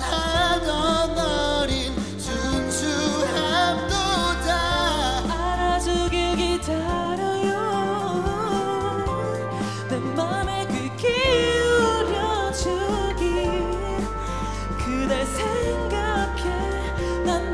하던 어린 순수함도 다. 알아주길 기다려요. 내 맘에 귀 기울여주길. 그댈 생각해. 난